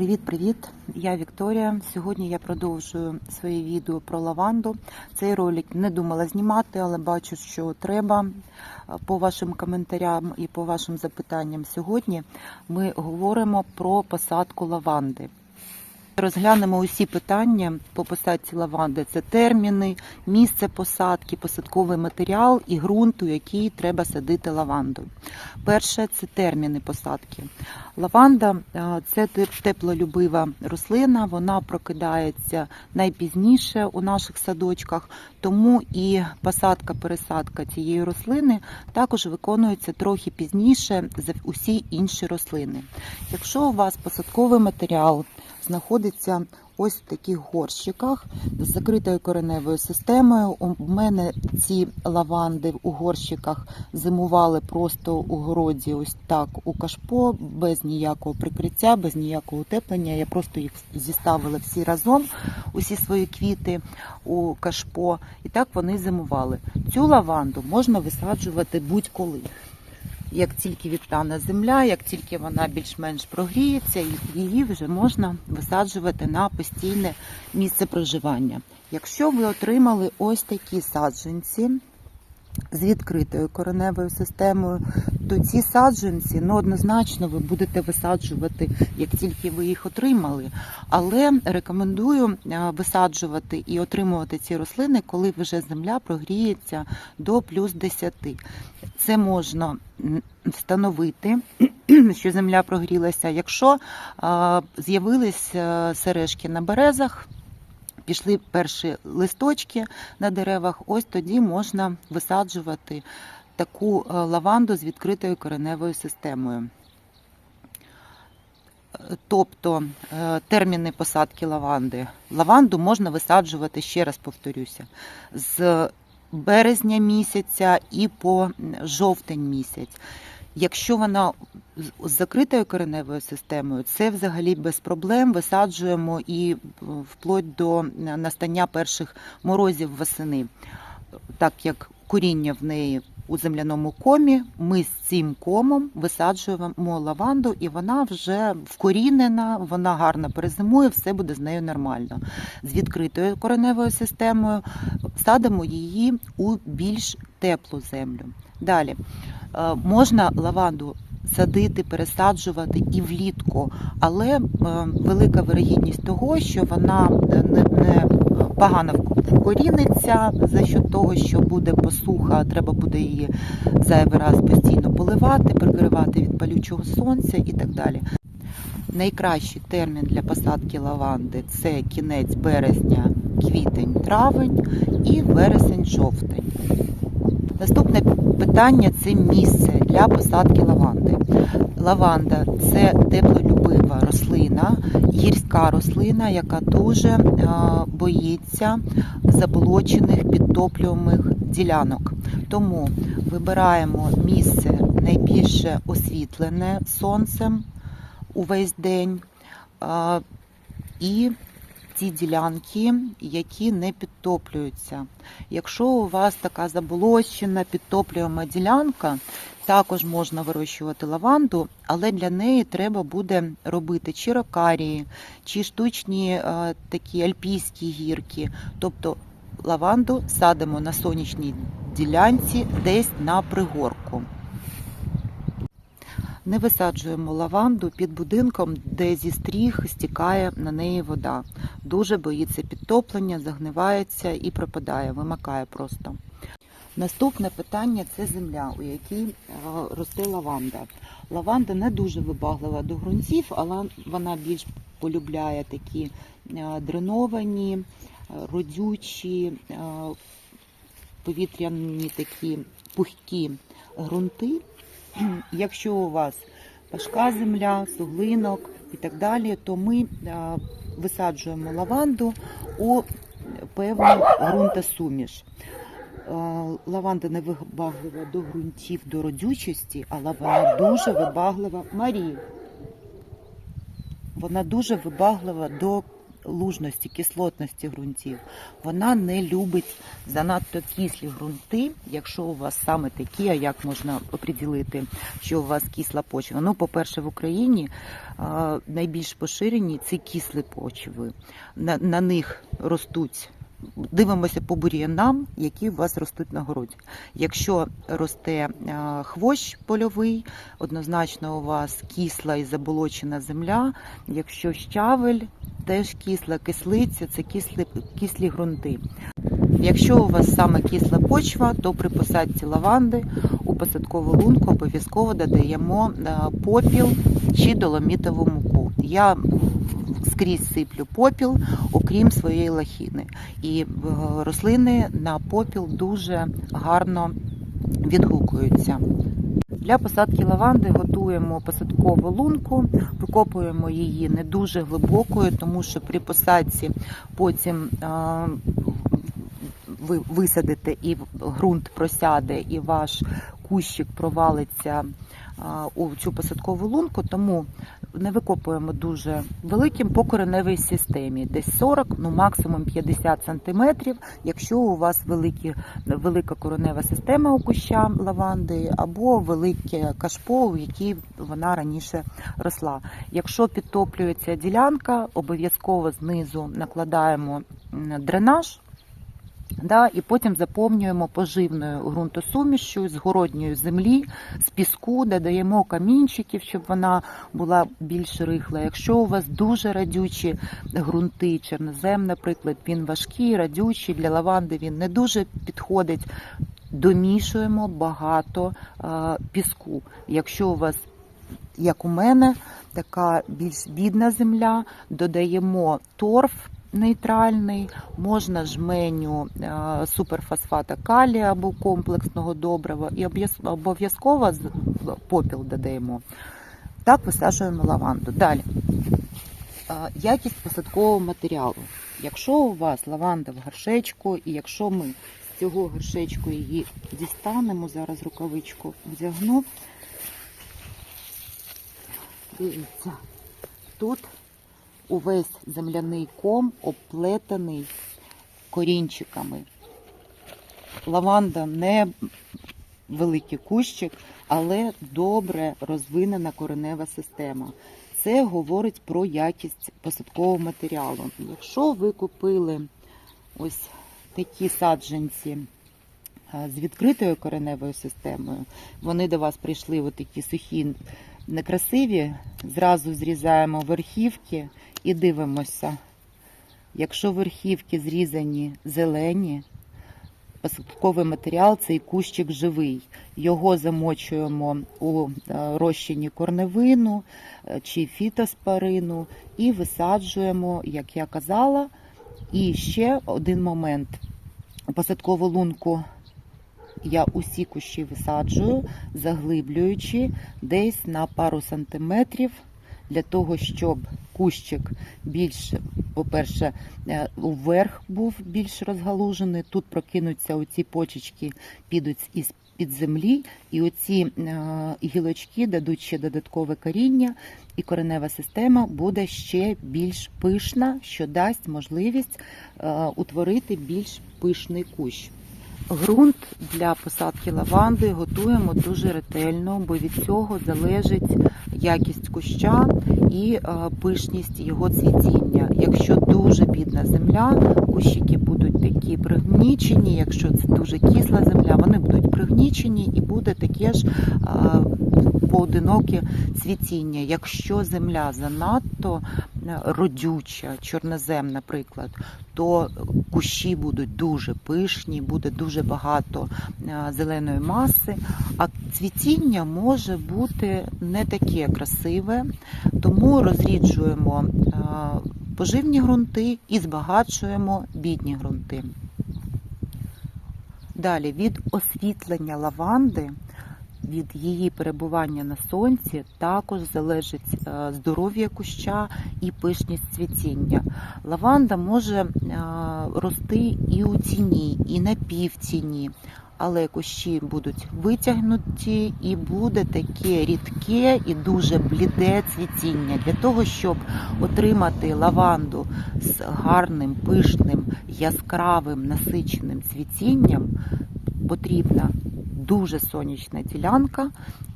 Привіт-привіт! Я Вікторія. Сьогодні я продовжую своє відео про лаванду. Цей ролик не думала знімати, але бачу, що треба по вашим коментарям і по вашим запитанням. Сьогодні ми говоримо про посадку лаванди. Розглянемо усі питання по посадці лаванди. Це терміни, місце посадки, посадковий матеріал і ґрунт, у який треба садити лаванду. Перше це терміни посадки. Лаванда це теплолюбива рослина, вона прокидається найпізніше у наших садочках, тому і посадка-пересадка цієї рослини також виконується трохи пізніше за усі інші рослини. Якщо у вас посадковий матеріал знаходиться ось в таких горщиках з закритою кореневою системою. У мене ці лаванди у горщиках зимували просто у городі, ось так у кашпо, без ніякого прикриття, без ніякого утеплення. Я просто їх зіставила всі разом, усі свої квіти у кашпо, і так вони зимували. Цю лаванду можна висаджувати будь-коли. Як тільки відтане земля, як тільки вона більш-менш прогріється, її вже можна висаджувати на постійне місце проживання. Якщо ви отримали ось такі саджанці з відкритою кореневою системою, то ці саджанці ну, однозначно ви будете висаджувати, як тільки ви їх отримали. Але рекомендую е, висаджувати і отримувати ці рослини, коли вже земля прогріється до плюс 10. Це можна встановити, що земля прогрілася, якщо е, з'явились е, сережки на березах. Пішли перші листочки на деревах, ось тоді можна висаджувати таку е, лаванду з відкритою кореневою системою. Е, Тобто е, терміни посадки лаванди. Лаванду можна висаджувати, ще раз повторюся, з березня місяця і по жовтень місяць. Якщо вона з- закритою кореневою системою, це взагалі без проблем висаджуємо і е, вплоть до настання перших морозів восени. Так як коріння в неї у земляному комі, ми з цим комом висаджуємо лаванду, і вона вже вкорінена, вона гарно перезимує, все буде з нею нормально. З відкритою кореневою системою садимо її у більш теплу землю. Далі е, можна лаванду садити, пересаджувати і влітку, але е, велика вирогідність того, що вона не, не погано вкоріниться за що того, що буде посуха, треба буде її зайвий раз постійно поливати, прикривати від палючого сонця і так далі. Найкращий термін для посадки лаванди це кінець березня, квітень, травень і вересень-жовтень. Наступне питання це місце для посадки лаванди. Лаванда це теплолюбива рослина, гірська рослина, яка дуже боїться заболочених підтоплюваних ділянок. Тому вибираємо місце найбільше освітлене сонцем увесь день. І ті ділянки, які не підтоплюються. Якщо у вас така заболочена, підтоплюєма ділянка, також можна вирощувати лаванду, але для неї треба буде робити чи рокарії, чи штучні е, такі альпійські гірки. Тобто лаванду садимо на сонячній ділянці десь на пригорку. Не висаджуємо лаванду під будинком, де зі стріх стікає на неї вода. Дуже боїться підтоплення, загнивається і пропадає, вимикає просто. Наступне питання це земля, у якій е, росте лаванда. Лаванда не дуже вибаглива до ґрунтів, але вона більш полюбляє такі е, дреновані, е, родючі, повітряні такі пухкі ґрунти. Якщо у вас важка земля, суглинок і так далі, то ми висаджуємо лаванду у певну ґрунтосуміш. Е, Лаванда не вибаглива до ґрунтів, до родючості, але вона дуже вибаглива Марі. Вона дуже вибаглива до лужності, кислотності ґрунтів. Вона не любить занадто кислі ґрунти, якщо у вас саме такі, а як можна оприділити, що у вас кисла почва. Ну, по-перше, в Україні найбільш поширені це кислі почви. На, на них ростуть. Дивимося по бур'янам, які у вас ростуть на городі. Якщо росте хвощ польовий, однозначно у вас кисла і заболочена земля. Якщо щавель, теж кисла, кислиця це кислі, кислі ґрунти. Якщо у вас саме кисла почва, то при посадці лаванди у посадкову лунку обов'язково додаємо е, попіл чи доломітову муку. Я скрізь сиплю попіл, окрім своєї лахіни. І е, рослини на попіл дуже гарно відгукуються. Для посадки лаванди готуємо посадкову лунку, викопуємо її не дуже глибокою, тому що при посадці потім е, ви висадите і ґрунт просяде, і ваш кущик провалиться у цю посадкову лунку, тому не викопуємо дуже великим по кореневій системі, десь 40, ну максимум 50 сантиметрів, якщо у вас великі, велика коренева система у куща лаванди або велике кашпо, у якій вона раніше росла. Якщо підтоплюється ділянка, обов'язково знизу накладаємо дренаж. Да, і потім заповнюємо поживною ґрунтосумішю з городньої землі, з піску, додаємо камінчиків, щоб вона була більш рихла. Якщо у вас дуже радючі ґрунти, чорнозем, наприклад, він важкий, радючий, для лаванди він не дуже підходить. Домішуємо багато е, піску. Якщо у вас, як у мене, така більш бідна земля, додаємо торф нейтральний, можна жменю е, суперфосфата калія або комплексного добрива і обов'язково попіл додаємо. Так висаджуємо лаванду. Далі. Е, Якість посадкового матеріалу. Якщо у вас лаванда в горшечку, і якщо ми з цього горшечку її дістанемо, зараз рукавичку вдягну. Дивіться, тут увесь земляний ком обплетений корінчиками. Лаванда не великий кущик, але добре розвинена коренева система. Це говорить про якість посадкового матеріалу. Якщо ви купили ось такі саджанці з відкритою кореневою системою, вони до вас прийшли от такі сухі, некрасиві, зразу зрізаємо верхівки і дивимося. Якщо верхівки зрізані зелені, посадковий матеріал цей кущик живий. Його замочуємо у е, розчині корневину е, чи фітоспарину і висаджуємо, як я казала. І ще один момент. Посадкову лунку я усі кущі висаджую, заглиблюючи десь на пару сантиметрів для того, щоб кущик більш, по-перше, е, вверх був більш розгалужений. Тут прокинуться оці почечки, підуть із під землі, і оці е, гілочки дадуть ще додаткове коріння, і коренева система буде ще більш пишна, що дасть можливість е, утворити більш пишний кущ. Грунт для посадки лаванди готуємо дуже ретельно, бо від цього залежить якість куща і е, пишність його цвітіння. Якщо дуже бідна земля, кущики такі пригнічені. Якщо це дуже кисла земля, вони будуть пригнічені і буде таке ж поодиноке цвітіння. Якщо земля занадто е, родюча, чорнозем, наприклад, то кущі будуть дуже пишні, буде дуже багато е, зеленої маси, а цвітіння може бути не таке красиве, тому розріджуємо е, поживні ґрунти і збагачуємо бідні ґрунти. Далі від освітлення лаванди, від її перебування на сонці також залежить е, здоров'я куща і пишність цвітіння. Лаванда може е, рости і у тіні, і на півтіні. Але кущі будуть витягнуті і буде таке рідке і дуже бліде цвітіння. Для того, щоб отримати лаванду з гарним, пишним, яскравим, насиченим цвітінням, потрібна дуже сонячна ділянка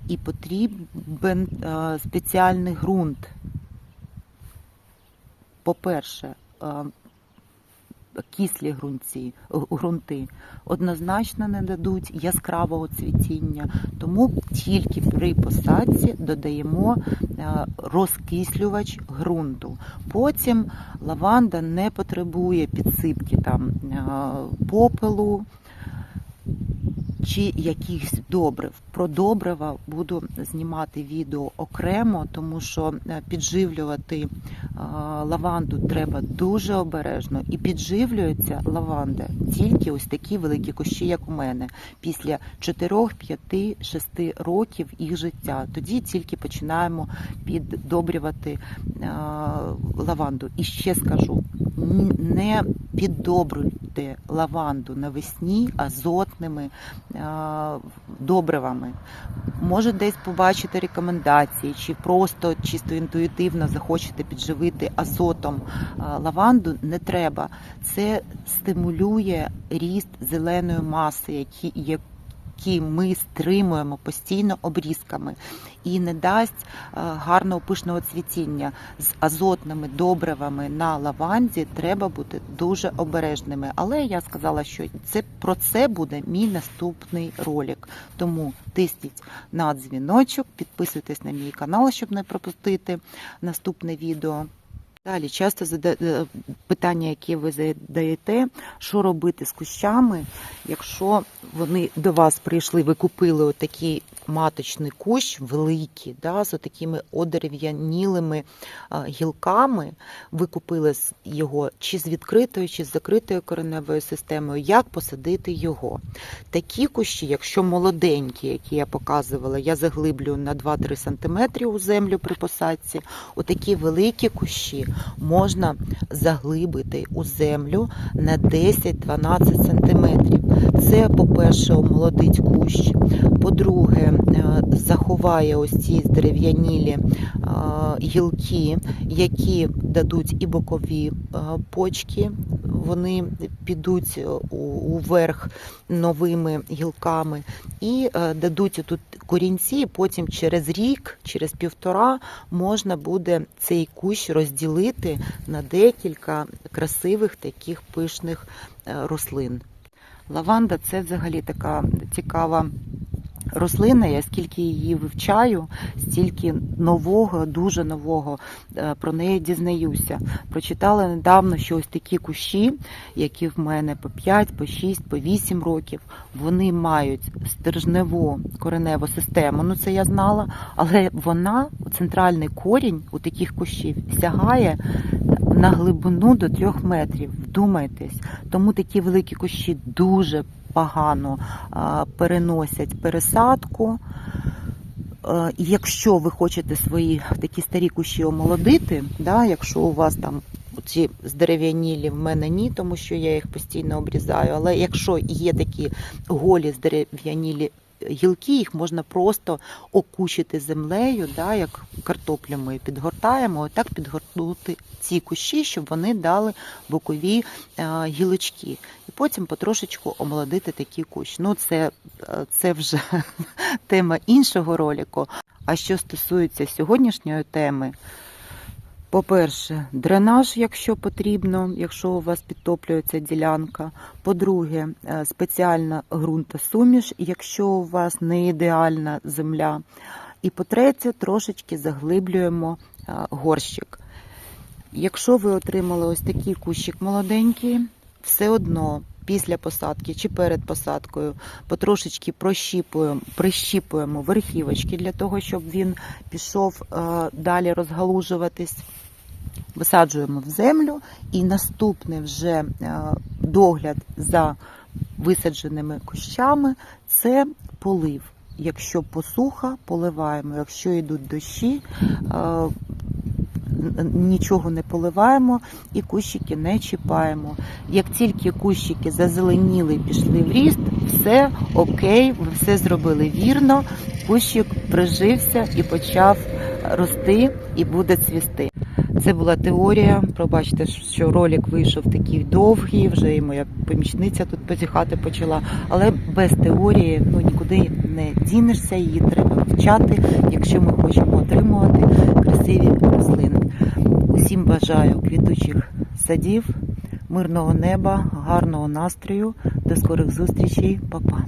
і потрібен е, спеціальний ґрунт. По-перше, е, кислі ґрунті, ґрунти однозначно не дадуть яскравого цвітіння, тому тільки при посадці додаємо е, розкислювач ґрунту. Потім лаванда не потребує підсипки там е, попелу чи якихось добрив. Про добрива буду знімати відео окремо, тому що е, підживлювати е, лаванду треба дуже обережно. І підживлюється лаванда тільки ось такі великі кущі, як у мене, після 4, 5, 6 років їх життя. Тоді тільки починаємо піддобрювати е, лаванду. І ще скажу: не піддобрюйте лаванду навесні азотними добривами. Може десь побачити рекомендації, чи просто чисто інтуїтивно захочете підживити азотом е, лаванду, не треба. Це стимулює ріст зеленої маси, які, які ми стримуємо постійно обрізками, і не дасть е, гарного пишного цвітіння. З азотними добривами на лаванді треба бути дуже обережними. Але я сказала, що це про це буде мій наступний ролик. Тому тисніть на дзвіночок, підписуйтесь на мій канал, щоб не пропустити наступне відео. Далі часто зада... е, питання, які ви задаєте, що робити з кущами, якщо вони до вас прийшли, ви купили отакий маточний кущ великий, да, з такими одерев'янілими гілками. Ви купили його чи з відкритою, чи з закритою кореневою системою. Як посадити його? Такі кущі, якщо молоденькі, які я показувала, я заглиблюю на 2-3 см у землю при посадці. Отакі великі кущі можна заглибити у землю на 10-12 см. Це, по-перше, омолодить кущ. По-друге, е, заховає ось ці дерев'янілі е, гілки, які дадуть і бокові е, почки. Вони підуть уверх новими гілками і дадуть тут корінці. Потім через рік, через півтора можна буде цей кущ розділити на декілька красивих таких пишних е, рослин. Лаванда це взагалі така цікава рослина. Я скільки її вивчаю, стільки нового, дуже нового е, про неї дізнаюся. Прочитала недавно, що ось такі кущі, які в мене по 5, по 6, по 8 років, вони мають стержневу кореневу систему. Ну це я знала, але вона, центральний корінь у таких кущів, сягає на глибину до 3 метрів. Вдумайтесь, тому такі великі кущі дуже погано переносять пересадку. Е, Якщо ви хочете свої такі старі кущі омолодити, да, якщо у вас там ці здерев'янілі в мене ні, тому що я їх постійно обрізаю. Але якщо є такі голі здерев'янілі гілки, їх можна просто окучити землею, да, як картоплю ми підгортаємо, отак підгорнути ці кущі, щоб вони дали бокові е, гілочки. І потім потрошечку омолодити такий кущ. Ну, це, е, це вже тема іншого ролику. А що стосується сьогоднішньої теми, по-перше, дренаж, якщо потрібно, якщо у вас підтоплюється ділянка. По-друге, е, спеціальна ґрунтосуміш, якщо у вас не ідеальна земля. І по-третє, трошечки заглиблюємо е, горщик. Якщо ви отримали ось такий кущик молоденький, все одно після посадки чи перед посадкою потрошечки прощіпуємо, прищіпуємо верхівочки для того, щоб він пішов е, далі розгалужуватись. Висаджуємо в землю, і наступний вже е, догляд за висадженими кущами це полив. Якщо посуха, поливаємо. Якщо йдуть дощі, е, нічого не поливаємо і кущики не чіпаємо. Як тільки кущики зазеленіли, пішли в ріст, все окей, ви все зробили вірно. Кущик прижився і почав рости і буде цвісти. Це була теорія. Пробачте, що ролик вийшов такий довгий, вже і моя помічниця тут позіхати почала. Але без теорії ну нікуди не дінешся, її треба вивчати, якщо ми хочемо отримувати красиві рослини. Усім бажаю квітучих садів, мирного неба, гарного настрою. До скорих зустрічей, Па-па.